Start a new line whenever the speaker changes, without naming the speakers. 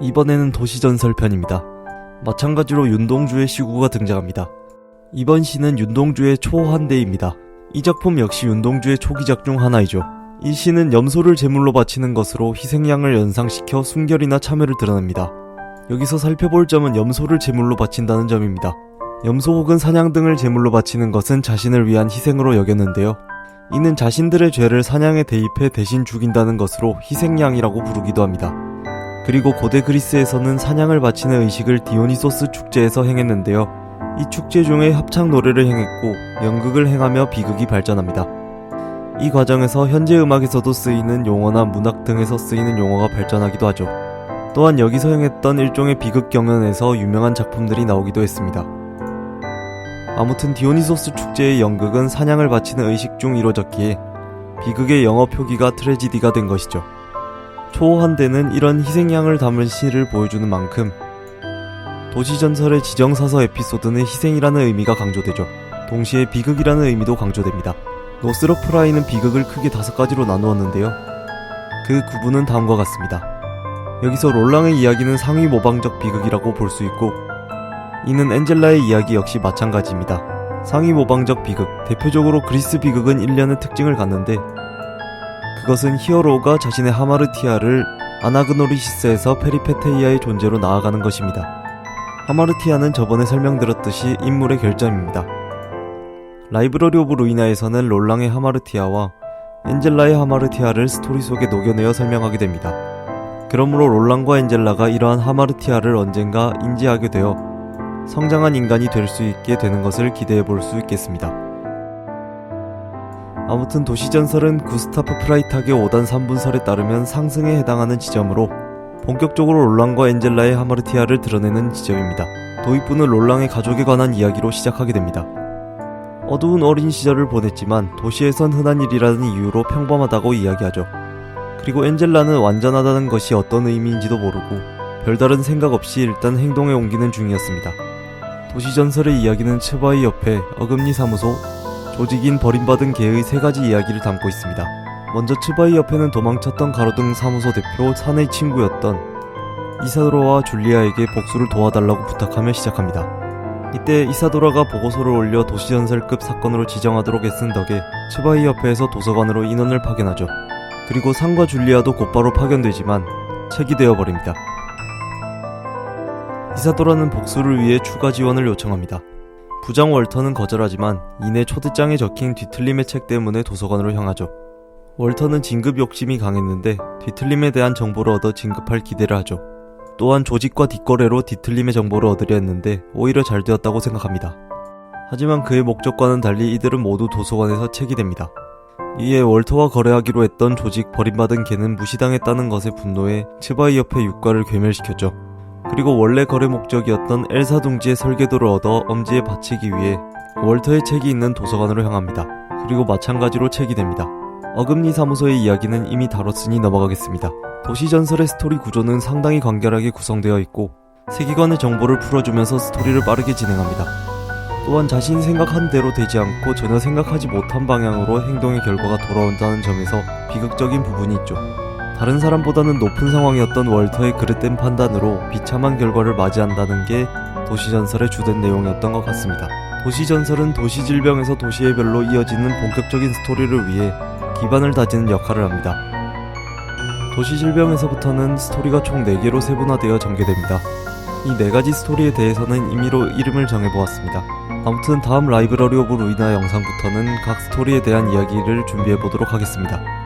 이번에는 도시전설 편입니다. 마찬가지로 윤동주의 시구가 등장합니다. 이번 시는 윤동주의 초한대입니다. 이 작품 역시 윤동주의 초기작 중 하나이죠. 이 시는 염소를 제물로 바치는 것으로 희생양을 연상시켜 순결이나 참여를 드러냅니다. 여기서 살펴볼 점은 염소를 제물로 바친다는 점입니다. 염소 혹은 사냥 등을 제물로 바치는 것은 자신을 위한 희생으로 여겼는데요. 이는 자신들의 죄를 사냥에 대입해 대신 죽인다는 것으로 희생양이라고 부르기도 합니다. 그리고 고대 그리스에서는 사냥을 바치는 의식을 디오니소스 축제에서 행했는데요. 이 축제 중에 합창 노래를 행했고 연극을 행하며 비극이 발전합니다. 이 과정에서 현재 음악에서도 쓰이는 용어나 문학 등에서 쓰이는 용어가 발전하기도 하죠. 또한 여기서 행했던 일종의 비극 경연에서 유명한 작품들이 나오기도 했습니다. 아무튼 디오니소스 축제의 연극은 사냥을 바치는 의식 중 이루어졌기에 비극의 영어 표기가 트레지디가 된 것이죠. 초호한대는 이런 희생양을 담은 시를 보여주는 만큼 도시전설의 지정사서 에피소드는 희생이라는 의미가 강조되죠. 동시에 비극이라는 의미도 강조됩니다. 노스러프라이는 비극을 크게 다섯 가지로 나누었는데요. 그 구분은 다음과 같습니다. 여기서 롤랑의 이야기는 상위 모방적 비극이라고 볼 수 있고 이는 엔젤라의 이야기 역시 마찬가지입니다. 상위 모방적 비극, 대표적으로 그리스 비극은 1년의 특징을 갖는데 그것은 히어로가 자신의 하마르티아를 아나그노리시스에서 페리페테이아의 존재로 나아가는 것입니다. 하마르티아는 저번에 설명드렸듯이 인물의 결점입니다. 라이브러리 오브 루이나에서는 롤랑의 하마르티아와 엔젤라의 하마르티아를 스토리 속에 녹여내어 설명하게 됩니다. 그러므로 롤랑과 엔젤라가 이러한 하마르티아를 언젠가 인지하게 되어 성장한 인간이 될 수 있게 되는 것을 기대해 볼 수 있겠습니다. 아무튼 도시전설은 구스타프 프라이탁의 5단 3분설에 따르면 상승에 해당하는 지점으로 본격적으로 롤랑과 엔젤라의 하마르티아를 드러내는 지점입니다. 도입부는 롤랑의 가족에 관한 이야기로 시작하게 됩니다. 어두운 어린 시절을 보냈지만 도시에선 흔한 일이라는 이유로 평범하다고 이야기하죠. 그리고 엔젤라는 완전하다는 것이 어떤 의미인지도 모르고 별다른 생각 없이 일단 행동에 옮기는 중이었습니다. 도시전설의 이야기는 츠바이 옆에 어금니 사무소, 조직인 버림받은 개의 세 가지 이야기를 담고 있습니다. 먼저 츠바이 옆에는 도망쳤던 가로등 사무소 대표 산의 친구였던 이사도라와 줄리아에게 복수를 도와달라고 부탁하며 시작합니다. 이때 이사도라가 보고서를 올려 도시전설급 사건으로 지정하도록 애쓴 덕에 츠바이 옆에서 도서관으로 인원을 파견하죠. 그리고 상과 줄리아도 곧바로 파견되지만 책이 되어버립니다. 이사도라는 복수를 위해 추가 지원을 요청합니다. 부장 월터는 거절하지만 이내 초대장에 적힌 뒤틀림의 책 때문에 도서관으로 향하죠. 월터는 진급 욕심이 강했는데 뒤틀림에 대한 정보를 얻어 진급할 기대를 하죠. 또한 조직과 뒷거래로 뒤틀림의 정보를 얻으려 했는데 오히려 잘 되었다고 생각합니다. 하지만 그의 목적과는 달리 이들은 모두 도서관에서 책이 됩니다. 이에 월터와 거래하기로 했던 조직 버림받은 개는 무시당했다는 것에 분노해 츠바이 옆에 육가를 괴멸시켰죠. 그리고 원래 거래 목적이었던 엘사 둥지의 설계도를 얻어 엄지에 바치기 위해 월터의 책이 있는 도서관으로 향합니다. 그리고 마찬가지로 책이 됩니다. 어금니 사무소의 이야기는 이미 다뤘으니 넘어가겠습니다. 도시 전설의 스토리 구조는 상당히 간결하게 구성되어 있고 세계관의 정보를 풀어주면서 스토리를 빠르게 진행합니다. 또한 자신이 생각한 대로 되지 않고 전혀 생각하지 못한 방향으로 행동의 결과가 돌아온다는 점에서 비극적인 부분이 있죠. 다른 사람보다는 높은 상황이었던 월터의 그릇된 판단으로 비참한 결과를 맞이한다는 게 도시전설의 주된 내용이었던 것 같습니다. 도시전설은 도시질병에서 도시의별로 이어지는 본격적인 스토리를 위해 기반을 다지는 역할을 합니다. 도시질병에서부터는 스토리가 총 4개로 세분화되어 전개됩니다. 이 4가지 스토리에 대해서는 임의로 이름을 정해보았습니다. 아무튼 다음 라이브러리 오브 루이나 영상부터는 각 스토리에 대한 이야기를 준비해보도록 하겠습니다.